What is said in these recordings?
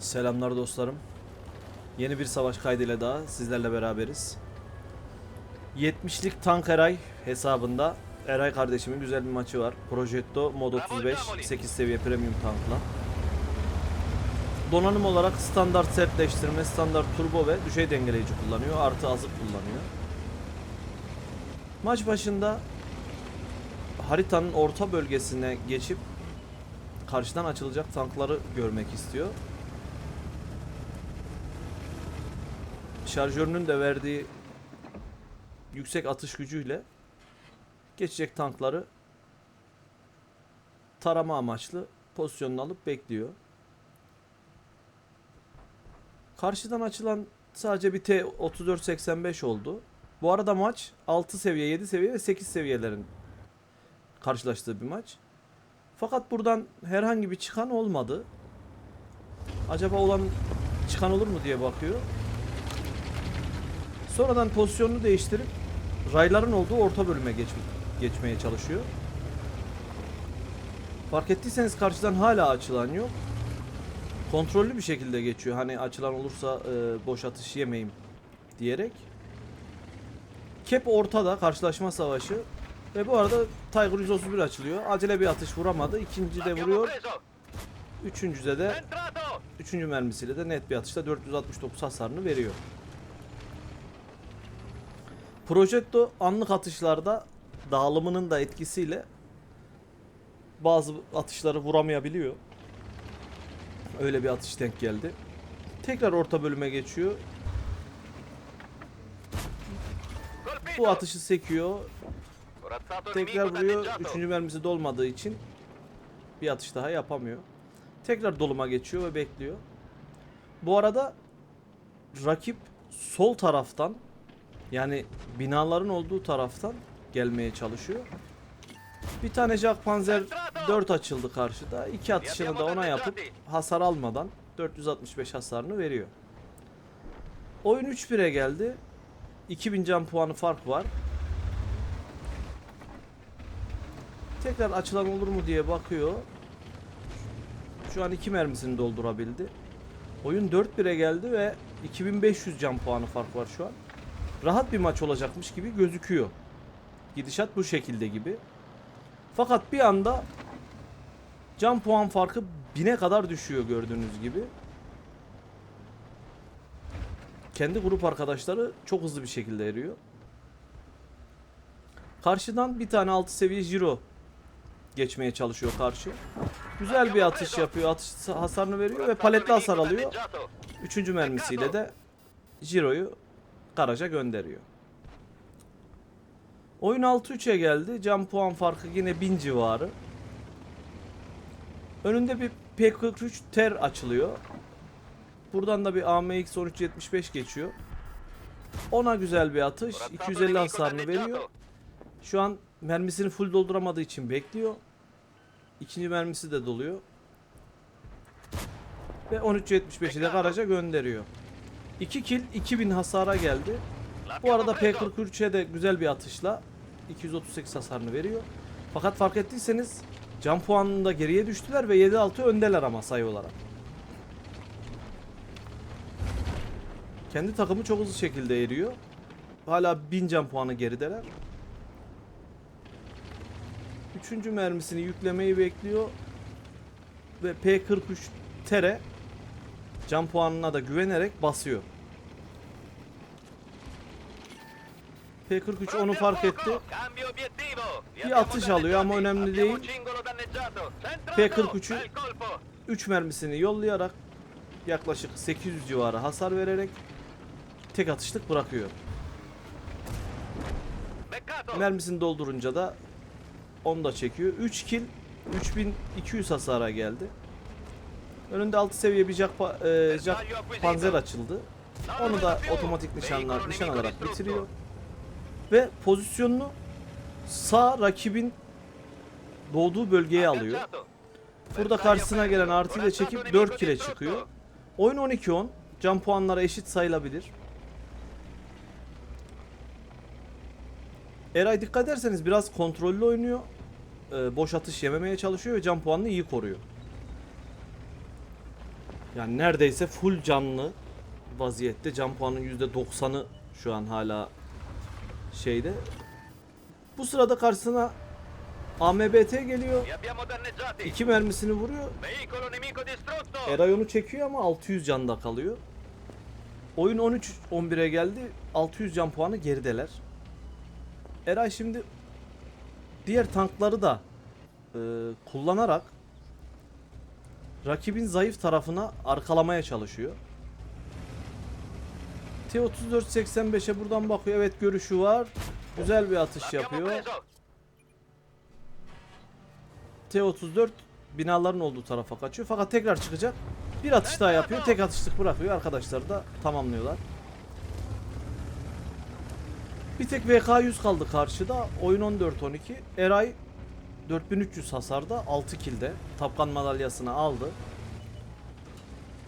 Selamlar dostlarım. Yeni bir savaş kaydıyla daha sizlerle beraberiz. 70'lik Tank Eray hesabında Eray kardeşimin güzel bir maçı var. Progetto Mod 35 8 seviye premium tankla. Donanım olarak standart sertleştirme, standart turbo ve düşey dengeleyici kullanıyor. Artı azıp kullanıyor. Maç başında haritanın orta bölgesine geçip karşıdan açılacak tankları görmek istiyor. Şarjörünün de verdiği yüksek atış gücüyle geçecek tankları tarama amaçlı pozisyonunu alıp bekliyor. Karşıdan açılan sadece bir T-3485 oldu. Bu arada maç 6 seviye, 7 seviye ve 8 seviyelerin karşılaştığı bir maç. Fakat buradan herhangi bir çıkan olmadı. Acaba olan çıkan olur mu diye bakıyor. Sonradan pozisyonunu değiştirip rayların olduğu orta bölüme geç, geçmeye çalışıyor. Fark ettiyseniz karşıdan hala açılan yok. Kontrollü bir şekilde geçiyor. Hani açılan olursa e, boş atış yemeyeyim diyerek. Kep ortada karşılaşma savaşı. Ve bu arada Tiger 131 açılıyor. Acele bir atış vuramadı. İkinci de vuruyor. Üçüncüde de üçüncü mermisiyle de net bir atışla 469 hasarını veriyor. Projetto anlık atışlarda dağılımının da etkisiyle bazı atışları vuramayabiliyor. Öyle bir atış denk geldi. Tekrar orta bölüme geçiyor. Bu atışı sekiyor. Tekrar vuruyor. Üçüncü mermisi dolmadığı için bir atış daha yapamıyor. Tekrar doluma geçiyor ve bekliyor. Bu arada rakip sol taraftan yani binaların olduğu taraftan gelmeye çalışıyor. Bir tane Jack Panzer 4 açıldı karşıda. İki atışını da ona yapıp hasar almadan 465 hasarını veriyor. Oyun 3-1'e geldi. 2000 can puanı fark var. Tekrar açılan olur mu diye bakıyor. Şu an iki mermisini doldurabildi. Oyun 4-1'e geldi ve 2500 can puanı fark var şu an. Rahat bir maç olacakmış gibi gözüküyor. Gidişat bu şekilde gibi. Fakat bir anda can puan farkı 1000'e kadar düşüyor gördüğünüz gibi. Kendi grup arkadaşları çok hızlı bir şekilde eriyor. Karşıdan bir tane 6 seviye Jiro geçmeye çalışıyor karşı. Güzel bir atış yapıyor. Atış hasarını veriyor ve paletli hasar alıyor. Üçüncü mermisiyle de Jiro'yu garaja gönderiyor. Oyun 6-3'e geldi. Can puan farkı yine 1000 civarı. Önünde bir P43 Ter açılıyor. Buradan da bir AMX 1375 geçiyor. Ona güzel bir atış. 250 hasarını veriyor. Şu an mermisini full dolduramadığı için bekliyor. İkinci mermisi de doluyor. Ve 13.75'i de garaja gönderiyor. 2 kill 2000 hasara geldi. Bu arada P43'e de güzel bir atışla 238 hasarını veriyor. Fakat fark ettiyseniz can puanında geriye düştüler ve 7-6 öndeler ama sayı olarak. Kendi takımı çok hızlı şekilde eriyor. Hala 1000 can puanı gerideler. Üçüncü mermisini yüklemeyi bekliyor. Ve P43 Tere can puanına da güvenerek basıyor. P43 onu fark etti. Bir atış alıyor ama önemli değil. P43'ü 3 mermisini yollayarak yaklaşık 800 civarı hasar vererek tek atışlık bırakıyor. Mermisini doldurunca da onu da çekiyor. 3 kill 3200 hasara geldi. Önünde 6 seviye bir Jack, pa- e, Jack Panzer açıldı. Onu da otomatik nişanlar nişan alarak bitiriyor. Ve pozisyonunu sağ rakibin doğduğu bölgeye alıyor. Burada karşısına gelen artıyla çekip 4 kile çıkıyor. Oyun 12-10. Can puanları eşit sayılabilir. Eray dikkat ederseniz biraz kontrollü oynuyor. Ee, boş atış yememeye çalışıyor ve can puanını iyi koruyor. Yani neredeyse full canlı vaziyette. Can puanının %90'ı şu an hala şeyde. Bu sırada karşısına AMBT geliyor. İki mermisini vuruyor. Eray onu çekiyor ama 600 canda kalıyor. Oyun 13-11'e geldi. 600 can puanı gerideler. Eray şimdi diğer tankları da e, kullanarak rakibin zayıf tarafına arkalamaya çalışıyor. T-34-85'e buradan bakıyor. Evet görüşü var. Güzel bir atış yapıyor. preso. T-34 binaların olduğu tarafa kaçıyor. Fakat tekrar çıkacak. Bir atış daha yapıyor. Tek atışlık bırakıyor. Arkadaşlar da tamamlıyorlar. Bir tek VK100 kaldı karşıda. Oyun 14-12. Eray 4300 hasarda 6 kilde. Tapkan madalyasını aldı.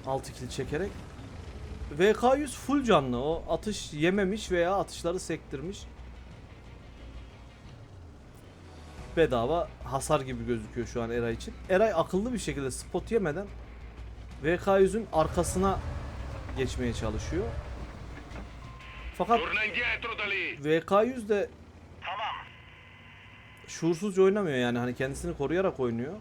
6 kill çekerek. VK100 full canlı. O atış yememiş veya atışları sektirmiş. bedava hasar gibi gözüküyor şu an Eray için. Eray akıllı bir şekilde spot yemeden VK100'ün arkasına geçmeye çalışıyor. Fakat Torna indietro da lì. VK100 de şuursuzca oynamıyor yani hani kendisini koruyarak oynuyor.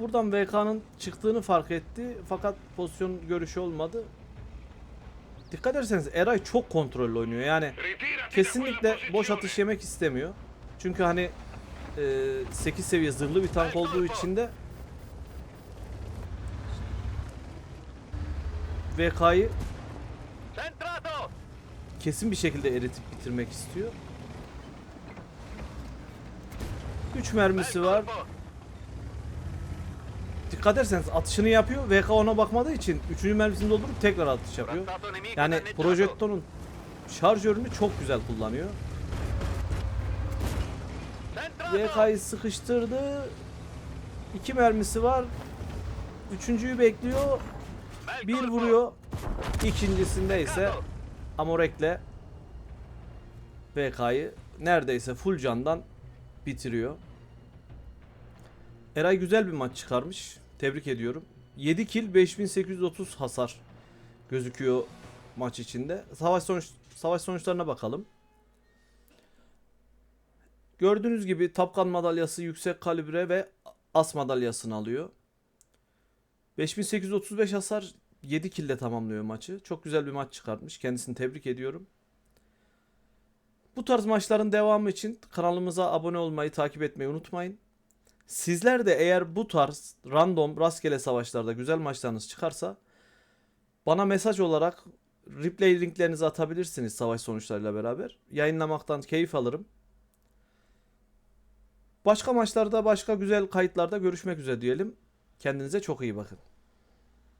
Buradan VK'nın çıktığını fark etti fakat pozisyon görüşü olmadı. Dikkat ederseniz Eray çok kontrollü oynuyor yani kesinlikle boş atış yemek istemiyor. Çünkü hani e, 8 seviye zırhlı bir tank olduğu için de VK'yı kesin bir şekilde eritip bitirmek istiyor. 3 mermisi var. Dikkat ederseniz atışını yapıyor. VK ona bakmadığı için 3. mermisini doldurup tekrar atış yapıyor. Yani projektonun şarjörünü çok güzel kullanıyor. VK'yı sıkıştırdı. İki mermisi var. Üçüncüyü bekliyor. Bir vuruyor. İkincisinde ise. Amorek'le VK'yı neredeyse full candan bitiriyor. Eray güzel bir maç çıkarmış. Tebrik ediyorum. 7 kill 5830 hasar gözüküyor maç içinde. Savaş sonuç savaş sonuçlarına bakalım. Gördüğünüz gibi Tapkan madalyası yüksek kalibre ve as madalyasını alıyor. 5835 hasar 7 kilde tamamlıyor maçı. Çok güzel bir maç çıkartmış. Kendisini tebrik ediyorum. Bu tarz maçların devamı için kanalımıza abone olmayı, takip etmeyi unutmayın. Sizler de eğer bu tarz random rastgele savaşlarda güzel maçlarınız çıkarsa bana mesaj olarak replay linklerinizi atabilirsiniz savaş sonuçlarıyla beraber. Yayınlamaktan keyif alırım. Başka maçlarda, başka güzel kayıtlarda görüşmek üzere diyelim. Kendinize çok iyi bakın.